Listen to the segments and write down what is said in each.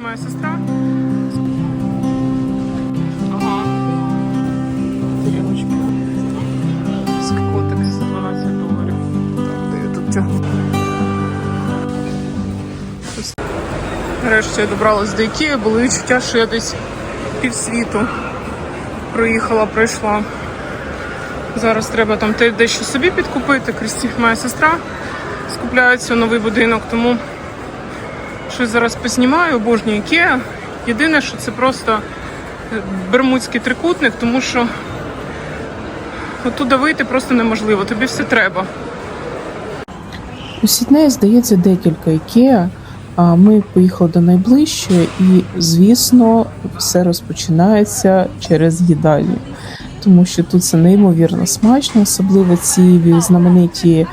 моя сестра. Ага. Тарілочки. Скотик за 12 доларів. Так, тут тягну? Нарешті я добралась до Ікеї, були відчуття, що я десь півсвіту проїхала, пройшла. Зараз треба там дещо собі підкупити. Крісті, моя сестра, скупляється новий будинок, тому щось зараз познімаю, обожнюю Ікеа. Єдине, що це просто е, бермудський трикутник, тому що оттуда вийти просто неможливо, тобі все треба. У Сіднеї, здається, декілька Ікеа. А ми поїхали до найближчої, і, звісно, все розпочинається через їдальню. Тому що тут це неймовірно смачно, особливо ці знамениті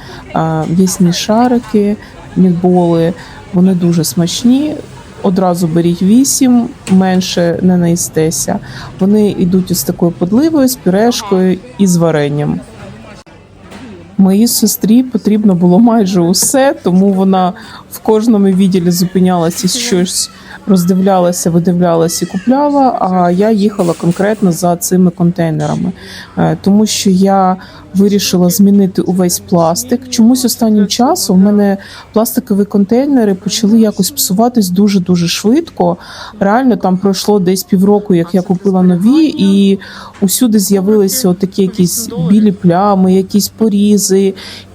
м'ясні шарики, мідболи. Вони дуже смачні. Одразу беріть вісім, менше не наїстеся. Вони йдуть із такою подливою, з пюрешкою і з варенням. Моїй сестрі потрібно було майже усе, тому вона в кожному відділі зупинялася, щось роздивлялася, видивлялася і купляла. А я їхала конкретно за цими контейнерами, Е, тому що я вирішила змінити увесь пластик. Чомусь останнім часом у мене пластикові контейнери почали якось псуватись дуже дуже швидко. Реально там пройшло десь півроку, як я купила нові, і усюди з'явилися такі якісь білі плями, якісь порізи.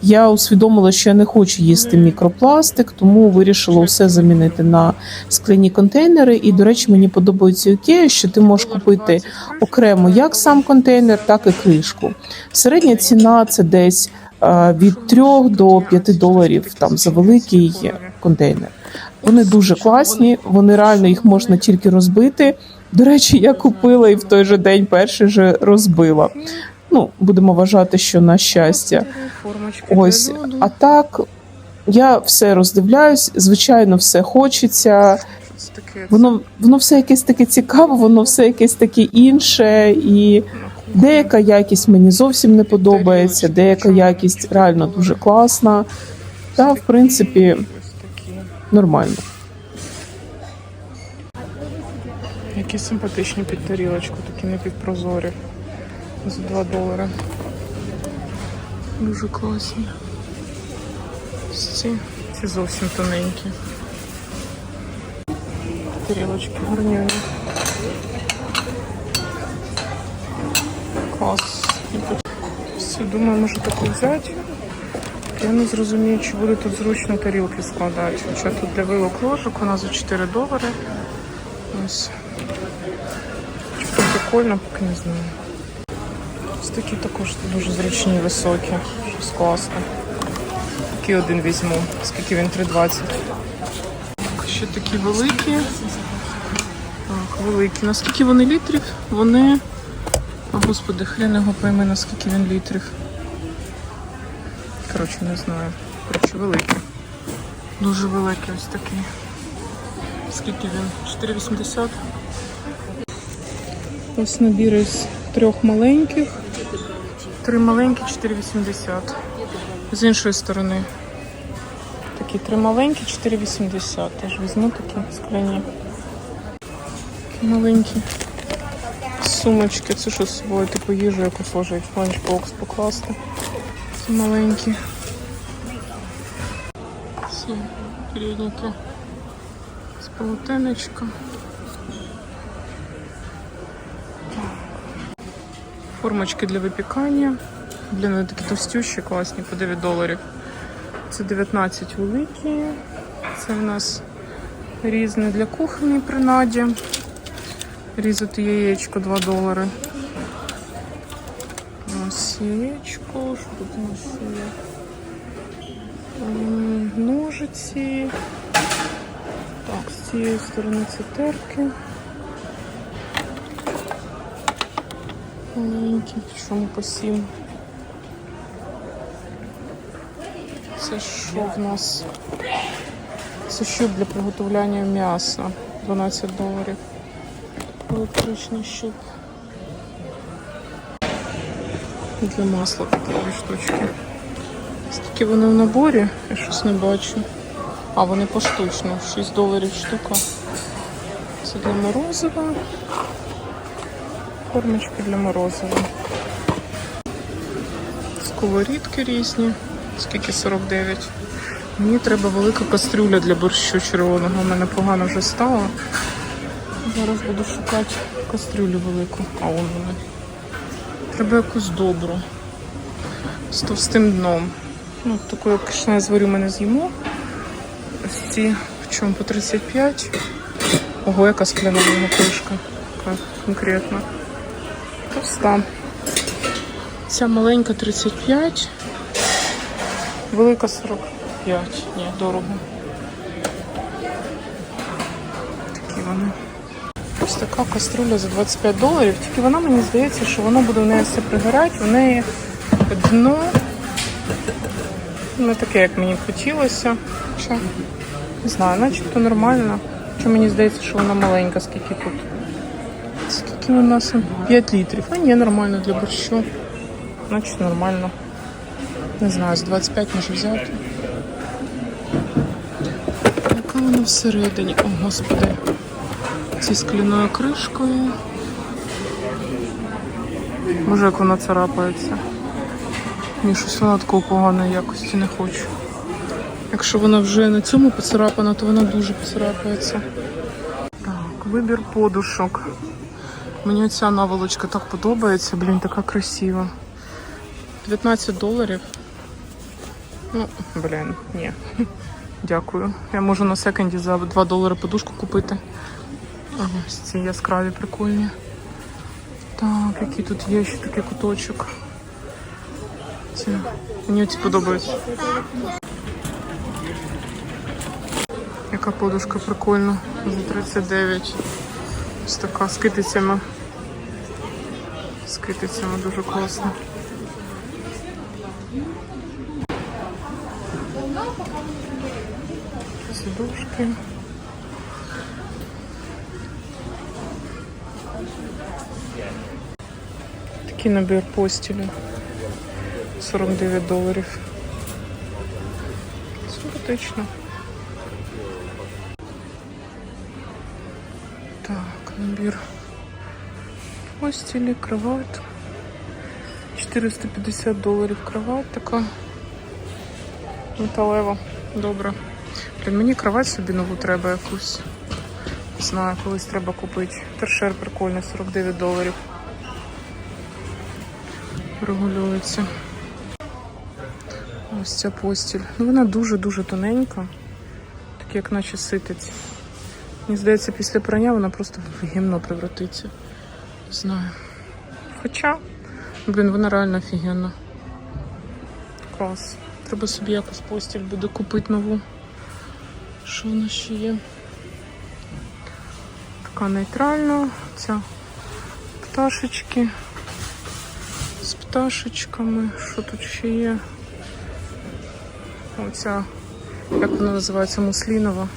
Я усвідомила, що я не хочу їсти мікропластик, тому вирішила все замінити на скляні контейнери. І, до речі, мені подобається Ікея, що ти можеш купити окремо як сам контейнер, так і кришку. Середня ціна це десь е, від 3 до 5 доларів там за великий контейнер. Вони дуже класні, вони реально їх можна тільки розбити. До речі, я купила і в той же день перший же розбила. Ну, будемо вважати, що на щастя. Ось, а так я все роздивляюсь, звичайно, все хочеться. Воно воно все якесь таке цікаве, воно все якесь таке інше, і деяка якість мені зовсім не подобається, деяка якість реально дуже класна. Та, в принципі, нормально. Які симпатичні під тарілочку, такі напівпрозорі. За 2 долари. Дуже класні. Ці, ці зовсім тоненькі. Тарілочки гарнюні. Клас. Все, думаю, можу таку взяти. Я не зрозумію, чи буде тут зручно тарілки складати. Хоча тут для вилок ложок вона за 4 долари. Ось. Чи це прикольно, поки не знаю. Такі також дуже зручні, високі. Щось класне. Такий один візьму. Скільки він 3,20. Ще такі великі. Так, великі. Наскільки вони літрів? Вони. О, господи, хрен його пойме, наскільки він літрів. Коротше, не знаю. Коротше, великі. Дуже великий ось такий. Скільки він? 4,80. Ось набір із трьох маленьких. Три маленькі, 4,80. З іншої сторони. Такі три маленькі, 4,80. Теж візьму такі скляні. Такі маленькі. Сумочки. Це що з собою, типу їжу якусь ложить в ланчбокс покласти. Ці маленькі. Ці передники з полотенечка. Формочки для випікання. Блін, вони такі товстющі, класні, по 9 доларів. Це 19 великі. Це в нас різне для кухні принаді. Різати яєчко 2 долари. Ось яєчко, що тут у нас є? Ножиці. Так, з цієї сторони це терки. Маленькі, чому по. Це що в нас? Це щуп для приготування м'яса. 12 доларів. Електричний щуп. Для масла такі штучки. Скільки вони в наборі? Я щось не бачу. А, вони поштучно. 6 доларів штука. Це для морозива. Формочки для морозива. Сковорідки різні. Скільки 49. Мені треба велика кастрюля для борщу червоного. У мене погано вже стало. Зараз буду шукати кастрюлю велику. А он вона. Треба якусь добру. З товстим дном. Ну, як я зварю, ми не з'їмо. Ось ці в чому по 35. Ого, яка скляна кришка. Така Ця маленька 35. Велика 45. Ні, дорого. Такі вони. Ось така каструля за 25 доларів. Тільки вона мені здається, що воно буде в неї все пригорати. У неї дно не таке, як мені хотілося. Хоча, не знаю, начебто нормально. Чи мені здається, що вона маленька, скільки тут. Скільки вона сам? 5 літрів. А ні, нормально для борщу. Значить нормально. Не знаю, з 25 можу взяти. Яка вона всередині? О, господи. Зі скляною кришкою. Може, як вона царапається. Ні, щось вона такого поганої якості не хочу. Якщо вона вже на цьому поцарапана, то вона дуже поцарапається. Так, вибір подушок. Мені ця наволочка так подобається, блін, така красива. 19 доларів. Ну, блін, ні. Дякую. Я можу на секонді за 2 долари подушку купити. Ось ці яскраві прикольні. Так, який тут є ще такий куточок. Ці. Мені ці подобаються. Яка подушка прикольна. За 39. Ось така з китицями. З китицями дуже класно. Сидушки. Такий набір постілі. 49 доларів. Симпатично. Так, набір постілі, кровать. 450 доларів кровать така. Металева. Добре. Блін, мені кровать собі нову треба якусь. Знаю, колись треба купити. Торшер прикольний, 49 доларів. Регулюється. Ось ця постіль. Ну, вона дуже-дуже тоненька. Так як наче ситець. Мені здається, після прання вона просто в гімно превратиться. Не знаю. Хоча, блін, вона реально офігенна. Клас. Треба собі якусь постіль буде купити нову. Що в нас ще є? Така нейтральна. Ця пташечки. З пташечками. Що тут ще є? Оця, як вона називається, муслінова.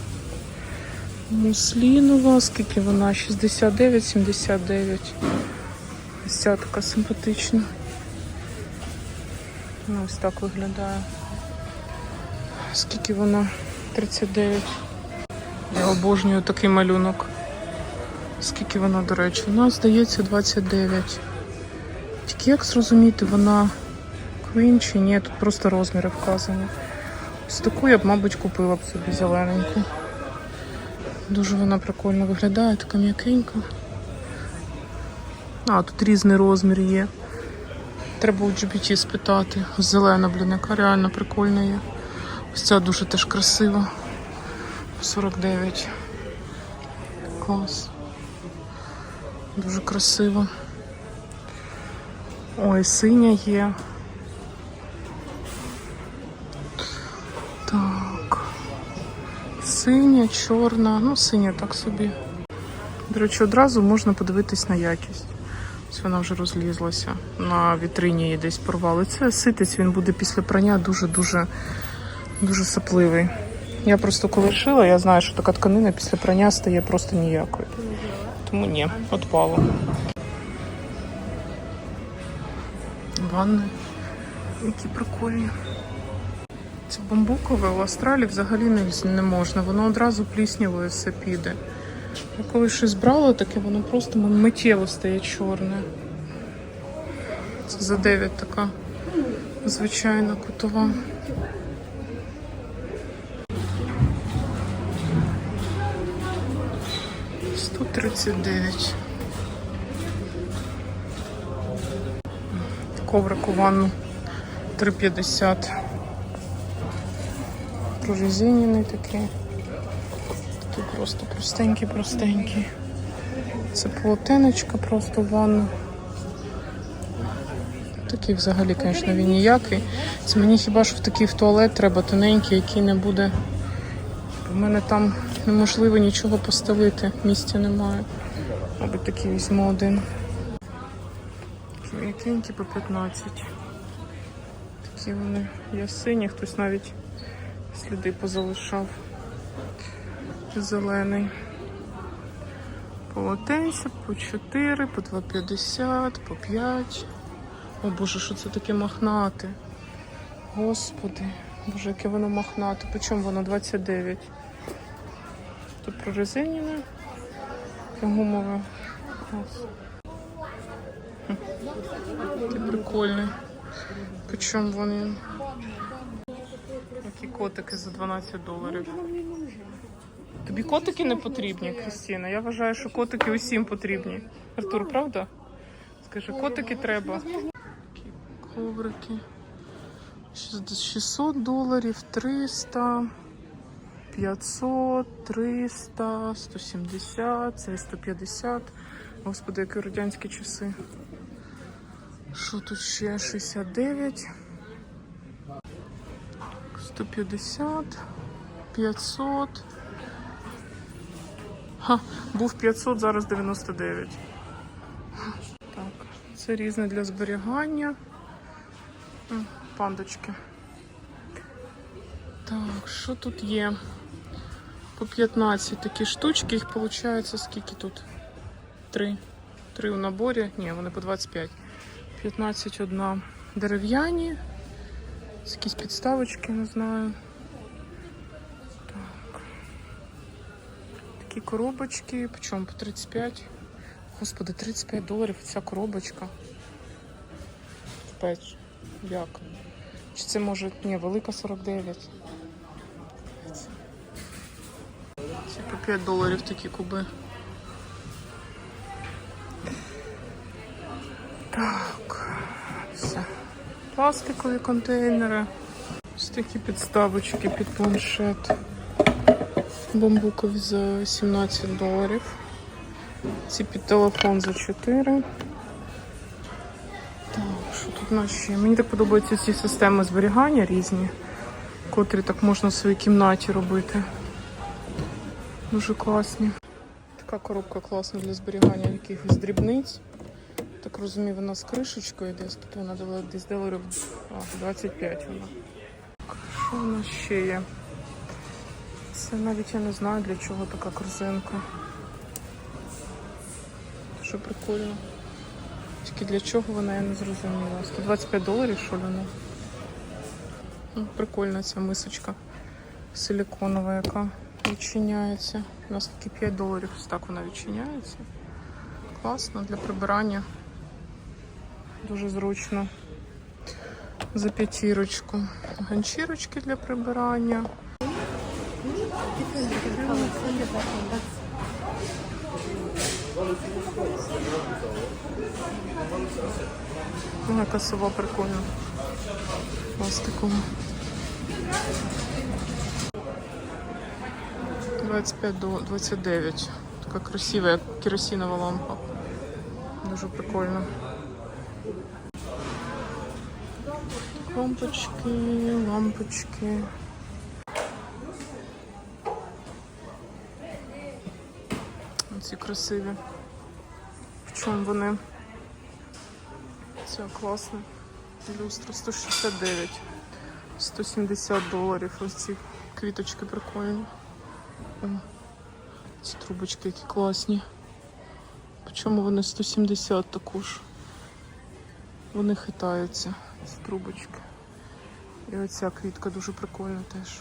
Муслінова, скільки вона? 69-79. Ось ця така симпатична. Ну, ось так виглядає. Скільки вона? 39. Я обожнюю такий малюнок. Скільки вона, до речі? Вона, здається, 29. Тільки як зрозуміти, вона Queen чи ні, тут просто розміри вказані. Ось таку я б, мабуть, купила б собі зелененьку. Дуже вона прикольно виглядає, така м'якенька. А, тут різний розмір є. Треба у GPT спитати. Зелена, блін, яка реально прикольна є. Ось ця дуже теж красива. 49. Клас. Дуже красиво. Ой, синя є. Синя, чорна. Ну, синя так собі. До речі, одразу можна подивитись на якість. Ось вона вже розлізлася. На вітрині її десь порвали. Це ситець, він буде після прання дуже-дуже дуже сапливий. Я просто коли шила, я знаю, що така тканина після прання стає просто ніякою. Тому ні, отпало. Ванни. Які прикольні. Це бамбукове у Австралії взагалі не, не можна. Воно одразу пліснявою все піде. Я коли щось брала таке, воно просто миттєво стає чорне. Це за 9 така звичайна кутова. Сто тридцять дев'ять. Коврик у ванну 3,50. Прорезинений такий. Такий просто простенький, простенький. Це полотенечко просто в ванну. Такий взагалі, звісно, він ніякий. Це мені хіба що в такий в туалет треба тоненький, який не буде. У мене там неможливо нічого постелити, місця немає. Мабуть, такий візьму один. Такі м'якенькі по 15. Такі вони ясині, хтось навіть сліди позалишав. Зелений. Полотенця по 4, по 2,50, по 5. О боже, що це таке мохнате? Господи, боже, яке воно мохнате. По чому воно 29? Тут прорезинене. Таке гумове. Прикольний. По чому вони? Які котики за 12 доларів. Тобі котики не потрібні, Крістіна? Я вважаю, що котики усім потрібні. Артур, правда? Скажи, котики треба. Такі коврики. 600 доларів, 300, 500, 300, 170, це 150. Господи, які радянські часи. Що тут ще? 69, 150, 500. Ха, був 500, зараз 99. Так, це різне для зберігання. Пандочки. Так, що тут є? По 15 такі штучки, їх виходить скільки тут? Три. Три у наборі. Ні, вони по 25. 15 одна дерев'яні. Якісь підставочки, не знаю. Так. Такі коробочки. Почому по 35? Господи, 35 доларів ця коробочка. Печ. Як? Чи це може. Ні, велика 49. Це по 5 доларів такі куби. Пластикові контейнери. Ось такі підставочки під планшет. Бамбукові за 17 доларів. Ці під телефон за 4. Так, що тут ще? Мені так подобаються ці системи зберігання різні, котрі так можна в своїй кімнаті робити. Дуже класні. Така коробка класна для зберігання якихось дрібниць. Так розумію, вона з кришечкою десь. Тут вона дала десь доларів 25 вона. Що в нас ще є? Це навіть я не знаю для чого така корзинка. Що прикольно. Тільки для чого вона я не зрозуміла. 125 доларів, що ли? Ну, Прикольна ця мисочка силіконова, яка відчиняється. У нас такі 5 доларів, ось так вона відчиняється. Класно для прибирання. Дуже зручно. За п'ятірочку. Ганчірочки для прибирання. Яка сова прикольна. Пластикова. 25 до 29. Така красива, як керосинова лампа. Дуже прикольно. Лампочки, лампочки. Ці красиві. В чому вони? Це класно. Люстра 169. 170 доларів. Ось ці квіточки прикольні. О, ці трубочки які класні. Чому вони 170 також? Вони хитаються, ці трубочки. І оця квітка дуже прикольна теж.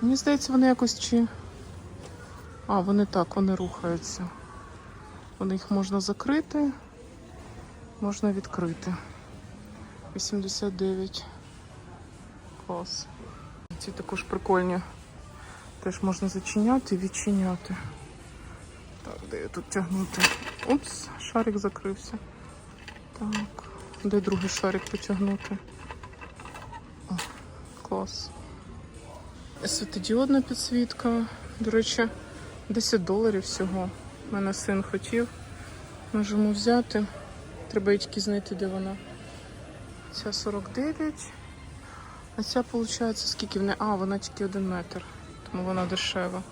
Мені здається, вони якось чи А, вони так, вони рухаються. Вони їх можна закрити, можна відкрити. 89. Клас. Ці також прикольні. Теж можна зачиняти і відчиняти. Так, де я тут тягнути? Упс, шарик закрився. Так, де другий шарик потягнути? О, клас. Світодіодна підсвітка. До речі, 10 доларів всього. Мене син хотів. Можемо взяти. Треба тільки знайти, де вона. Ця 49. А ця, виходить, скільки в неї? А, вона тільки 1 метр. Тому вона дешева.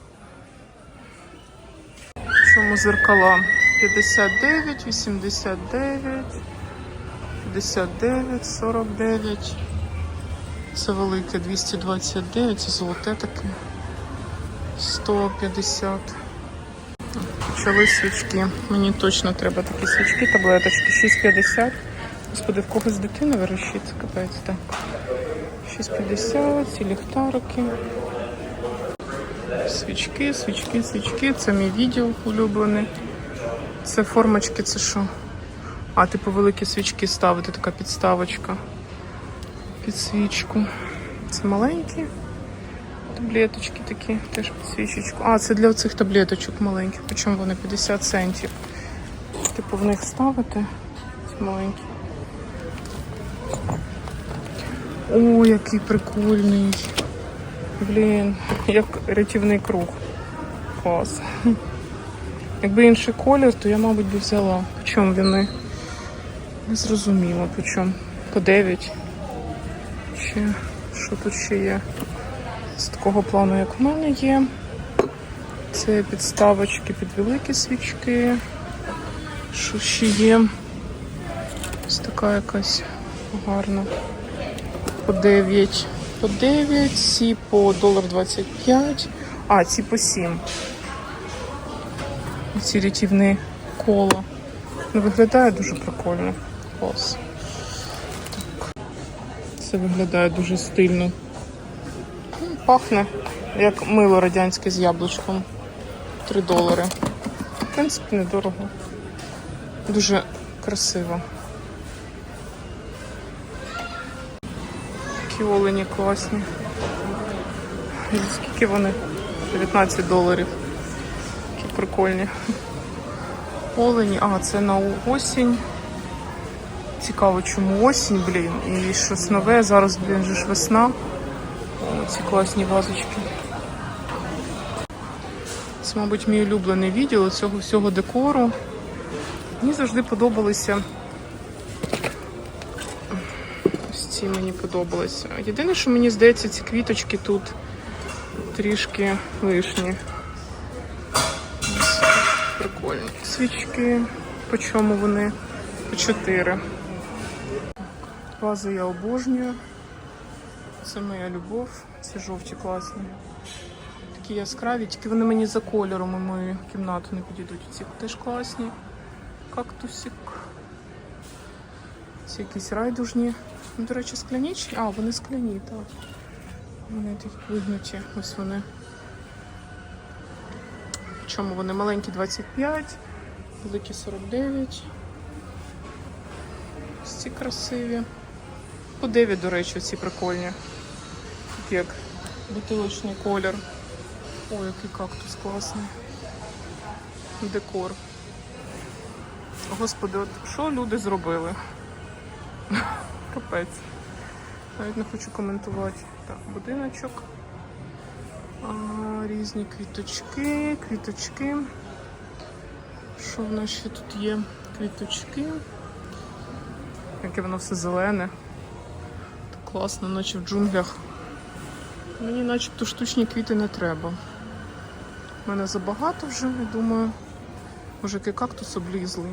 В чому зеркала? 59, 89, 59, 49. Це велике 229, це золоте таке. 150. Почали свічки. Мені точно треба такі свічки, таблеточки. 6,50. Господи, в когось дитина вирощиться, капець, так. 6,50, ці ліхтарики. Свічки, свічки, свічки. Це мій відділ улюблений. Це формочки, це що? А, типу великі свічки ставити, така підставочка. Під свічку. Це маленькі таблеточки такі, теж під свічечку. А, це для оцих таблеточок маленьких, причому вони 50 центів. Типу в них ставити. Ці маленькі. О, який прикольний. Блін, як рятівний круг. Клас. Якби інший колір, то я, мабуть, би взяла. По чому вони? Не зрозуміло, по чому. По 9. Ще, що тут ще є? З такого плану, як в мене є. Це підставочки під великі свічки. Що ще є? Ось така якась гарна. По 9. По 9, ці по долар 25. А, ці по 7. Ці рятівні коло. Ну, виглядає дуже прикольно. Клас. Це виглядає дуже стильно. Пахне як мило радянське з яблучком. 3 долари. В принципі, недорого. Дуже красиво. Такі олені класні. Скільки вони? 19 доларів. Такі прикольні. Олені, а, це на осінь. Цікаво, чому осінь, блін. І щось нове. Зараз, блін, же ж весна. Ці класні вазочки. Це, мабуть, мій улюблений відділ цього всього декору. Мені завжди подобалися. Ось ці мені подобалися. Єдине, що мені здається, ці квіточки тут трішки лишні. Ось Прикольні. Свічки. По чому вони? По 4. Вази я обожнюю. Це моя любов. Ці жовті класні. Такі яскраві, тільки вони мені за кольором у мою кімнату не підійдуть. Ці теж класні. Кактусик. Ці якісь райдужні. Ну, До речі, скляні чи? А, вони скляні, так. Вони такі вигнуті. Ось вони. Чому вони маленькі 25, великі 49. Ось ці красиві. По 9, до речі, ці прикольні. Як бутилочний колір. Ой, який кактус класний. Декор. Господи, от що люди зробили? Капець. Навіть не хочу коментувати. Так, будиночок. А, різні квіточки, квіточки. Що в нас ще тут є? Квіточки. Яке воно все зелене. Класно, наче в джунглях. Мені начебто штучні квіти не треба. У мене забагато вже, я думаю. Може, який кактус облізлий.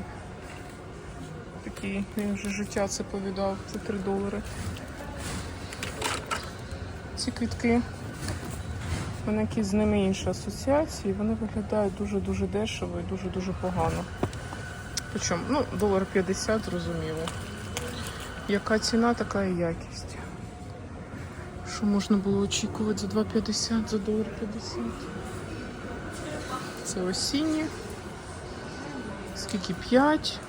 Такий, він вже життя це повідав за 3 долари. Ці квітки. У мене якісь з ними інші асоціації, вони виглядають дуже-дуже дешево і дуже-дуже погано. Причому, ну, долар 50, зрозуміло. Яка ціна, така і якість. Що можна було очікувати за 2,50, за долар 50? Це осінні. Скільки? 5.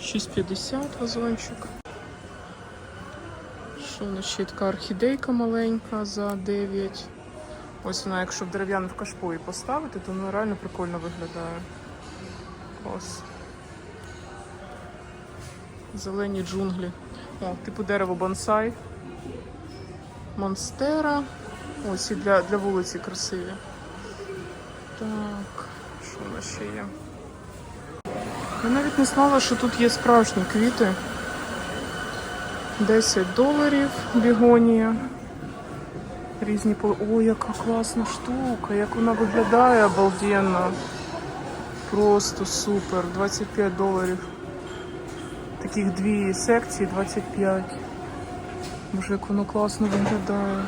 6,50 вазончик. Що у нас ще така орхідейка маленька за 9. Ось вона, якщо в дерев'яну в кашпої поставити, то вона реально прикольно виглядає. Клас. Зелені джунглі. О, типу дерево бонсай. Монстера. Ось і для, для вулиці красиві. Так, що у нас ще є? Я навіть не знала, що тут є справжні квіти. 10 доларів бігонія. Різні. О, яка класна штука, як вона виглядає обалденно. Просто супер. 25 доларів. Таких дві секції 25. Боже, як воно класно виглядає.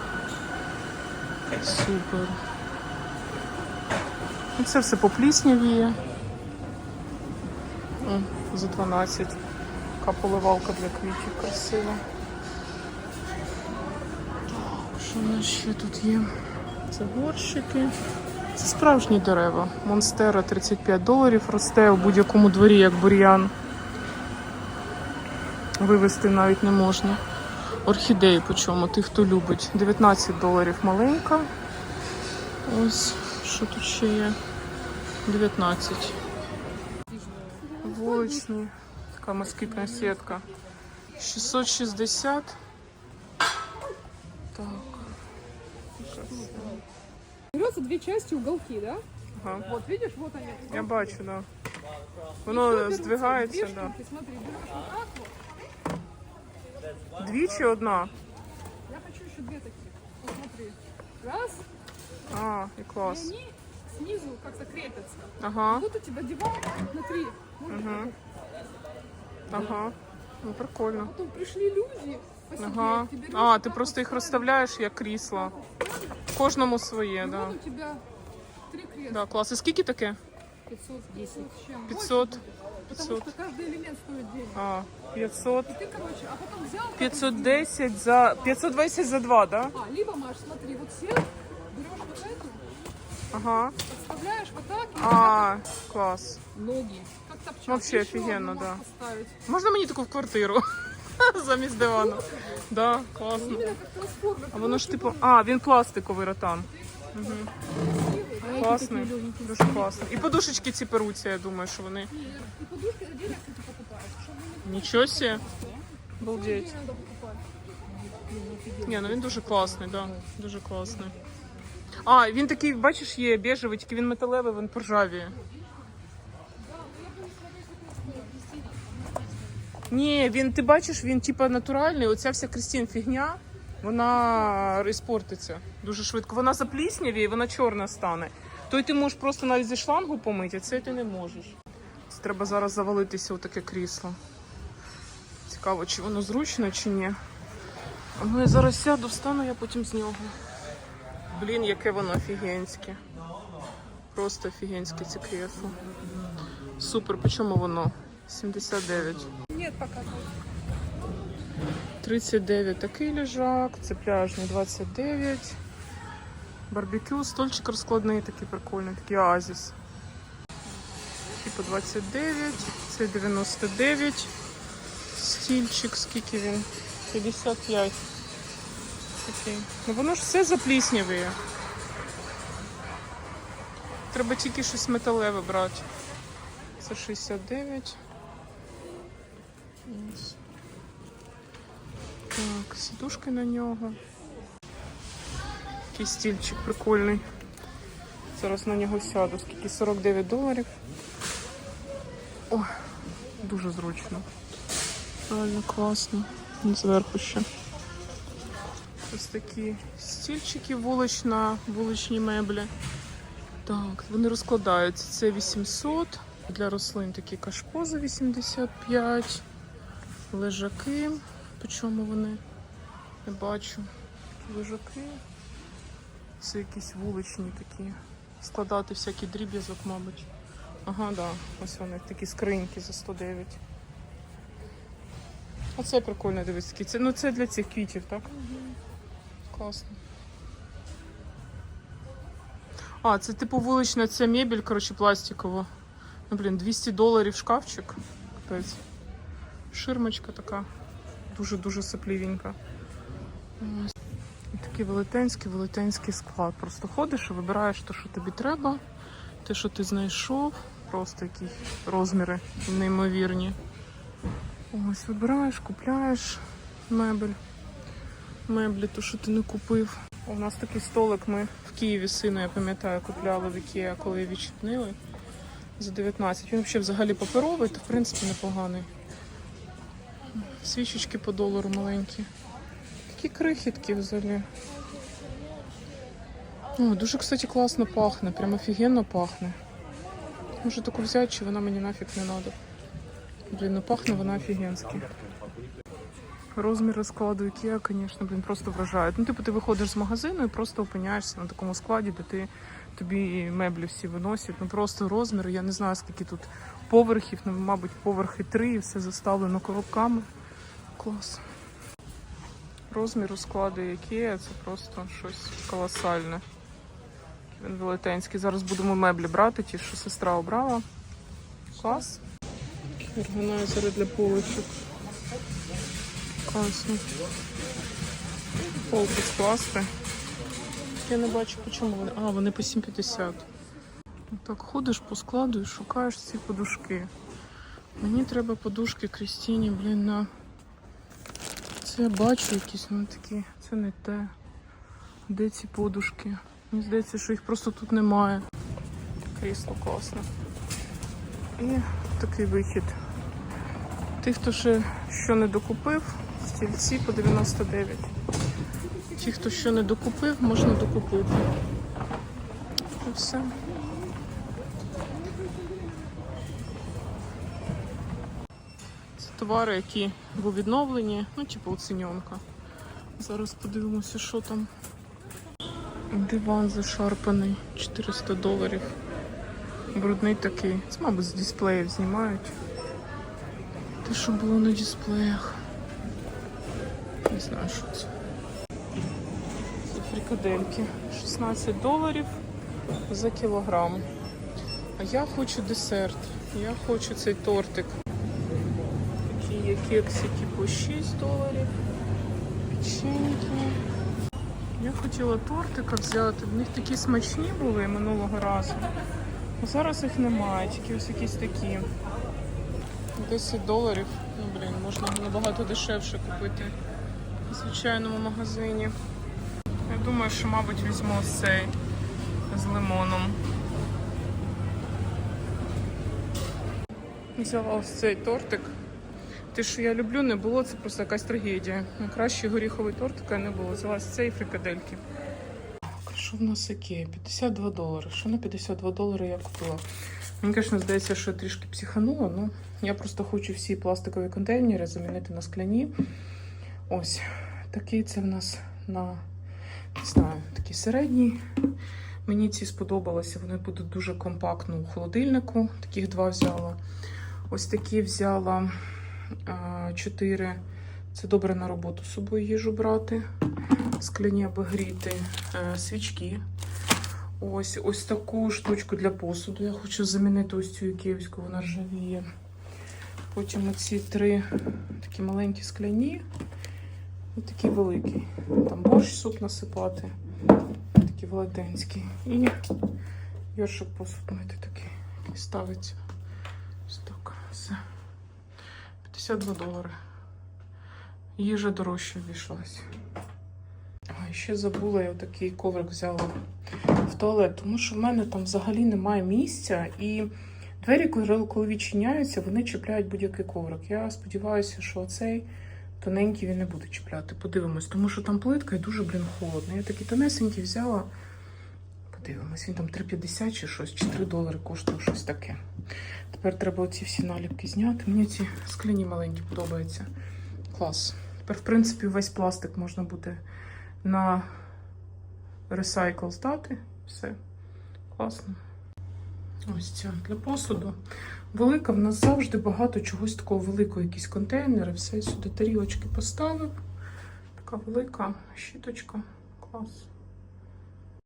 Супер. І це все по пліснявіє. За 12. Така поливалка для квітів красива. Так, що у нас ще тут є? Це горщики. Це справжні дерева. Монстера 35 доларів росте у будь-якому дворі, як бур'ян. Вивезти навіть не можна. Орхідеї по чому, тих, хто любить. 19 доларів маленька. Ось, що тут ще є? 19. Вуличні. Така москітна сітка. 660. Так. Берется две части уголки, да? Ага. Вот видишь, вот они. Я бачу, да. Воно здвигається, да. смотри, берешь вот так вот. Дві чи одна? Я хочу еще две таких. Вот смотри. Раз, А, і и клас. они снизу как-то крепятся. Ага, Тут у тебя диван на три. Ну, ага. Ну, прикольно. Потом пришли люди, Ага. А, ти так просто їх ставишь, розставляєш як крісла. Кожному своє, И да. вот у тебя три кресла. Да, клас. І скільки таке? 510 с чем. 500. Больше будет, 500 Потому что каждый элемент стоит денег. А, 500. И ты, короче, а потом взял... так вот 510 за... 520 за два, да? А, либо, Маш, смотри, вот сел, берешь вот эту, Ага. подставляешь вот так и А, клас. ноги. Как топчак. Вообще Еще офигенно, одну да. можешь поставить. Можна мені таку в квартиру? Замість дивану. Да, класно. Именно как трансформер. А воно ж типу. А, він пластиковий ротан. Класний. Дуже класно. І подушечки ці перуться, я думаю, що вони. И подушки кстати, покупают. Чтобы не Нічого себе. Обалдеть. Ні, ну він дуже класний, да. Дуже класний. А, він такий, бачиш, є бежевий, тільки він металевий, він поржавіє. Ні, він, ти бачиш, він типа натуральний. Оця вся Крістін фігня, вона іспортиться дуже швидко. Вона запліснявіє, вона чорна стане. То ти можеш просто навіть зі шлангу помити, а це ти не можеш. Треба зараз завалитися у таке крісло. Цікаво, чи воно зручно, чи ні. Ну я зараз сяду, встану, я потім з нього. Блін, яке воно офігенське. Просто офігенське це кресло. Супер, по чому воно? 79. Нет, пока. 39 такий лежак, це пляжний 29. Барбекю, стольчик розкладний, такий прикольний, такий оазіс. Типу 29, це 99. Стільчик, скільки він? 55. Такий. Ну воно ж все запліснявіє. Треба тільки щось металеве брати. Це 69. Ось. Так, сідушки на нього. Такий стільчик прикольний. Зараз на нього сяду. Скільки 49 доларів. О, дуже зручно. Реально класно. Зверху ще. Ось такі стільчики вулична, вуличні меблі. Так, вони розкладаються. Це 800. Для рослин такі кашпо за 85. Лежаки. По чому вони? Не бачу. Лежаки. Це якісь вуличні такі. Складати всякий дріб'язок, мабуть. Ага, да. Ось вони такі скриньки за 109. Оце прикольно дивись. такі. Це, ну це для цих квітів, так? Класно. А, це типу вулична ця мебель, коротше, пластикова. Ну, блін, 200 доларів шкафчик. Капець. Ширмочка така. Дуже-дуже саплівенька. Такий велетенський, велетенський склад. Просто ходиш і вибираєш те, що тобі треба, те, що ти знайшов. Просто які розміри неймовірні. Ось вибираєш, купляєш мебель. Меблі, то, що ти не купив. У нас такий столик ми в Києві сину, я пам'ятаю, купляли в Ікеа, коли відчинили за 19. Він взагалі паперовий, то в принципі непоганий. Свічечки по долару маленькі. Такі крихітки взагалі. О, дуже, кстати, класно пахне, прям офігенно пахне. Може таку взяти, чи вона мені нафіг не треба. Блін, ну пахне вона офігенськи. Розміри складу IKEA, звісно, блін, просто вражають. Ну, типу, ти виходиш з магазину і просто опиняєшся на такому складі, де ти тобі меблі всі виносять. Ну просто розміри. Я не знаю, скільки тут поверхів, ну, мабуть, поверхи три, і все заставлено коробками. Клас. Розміру складу IKEA це просто щось колосальне. Він велетенський. Зараз будемо меблі брати, ті, що сестра обрала. Клас. Органайзери для полочок. Класно. Полки скласти. Я не бачу, по чому вони. А, вони по 7,50. Так ходиш по складу і шукаєш ці подушки. Мені треба подушки Крістіні, блін, на. Це я бачу якісь, ну такі. Це не те. Де ці подушки? Мені здається, що їх просто тут немає. Крісло класне. І такий вихід. Тих, хто ще що не докупив, стільці по 99. Ті, хто ще не докупив, можна докупити. І все. Товари, які в відновленні, ну, типу оціньонка. Зараз подивимося, що там. Диван зашарпаний, 400 доларів. Брудний такий. Це, мабуть, з дисплеїв знімають. Те, що було на дисплеях. Не знаю, що це. Це фрикадельки. 16 доларів за кілограм. А я хочу десерт. Я хочу цей тортик. Є кексики по 6 доларів. Печеньки. Я хотіла тортика взяти. В них такі смачні були минулого разу. А зараз їх немає, тільки ось якісь такі. 10 доларів. Ну, блін, можна набагато дешевше купити в звичайному магазині. Я думаю, що, мабуть, візьму цей з лимоном. Взяла ось цей тортик. Те, що я люблю, не було, це просто якась трагедія. Найкращий горіховий тортик не було. Взяла ось цей і фрикадельки. Так, що в нас яке? 52 долари. Що на 52 долари я купила? Мені, звісно, здається, що я трішки психанула, ну я просто хочу всі пластикові контейнери замінити на скляні. Ось такий це в нас на не знаю, такий середній. Мені ці сподобалися, вони будуть дуже компактно у холодильнику. Таких два взяла. Ось такі взяла а, чотири. Це добре на роботу з собою їжу брати. Скляні обігріти, е, свічки. Ось ось таку штучку для посуду. Я хочу замінити ось цю ікеївську, вона ржавіє. Потім оці три такі маленькі скляні і такий великий. Там борщ суп насипати. Такий велетенський. І йоршик посуд мити такий. який ставиться. Ось так. Все. 52 долари. Їжа дорожче обійшлась. А, ще забула, я такий коврик взяла в туалет, тому що в мене там взагалі немає місця, і двері, коли відчиняються, вони чіпляють будь-який коврик. Я сподіваюся, що цей тоненький він не буде чіпляти. Подивимось, тому що там плитка і дуже, блін, холодно. Я такий тонесенький взяла. Подивимось, він там 3,50 чи щось, чи 3 долари коштує щось таке. Тепер треба оці всі наліпки зняти. Мені ці скляні маленькі подобаються. Клас. Тепер, в принципі, весь пластик можна буде на ресайкл здати. Все. Класно. Ось ця для посуду. Велика, в нас завжди багато чогось такого великого, якісь контейнери. Все сюди тарілочки поставив. Така велика щіточка. Клас.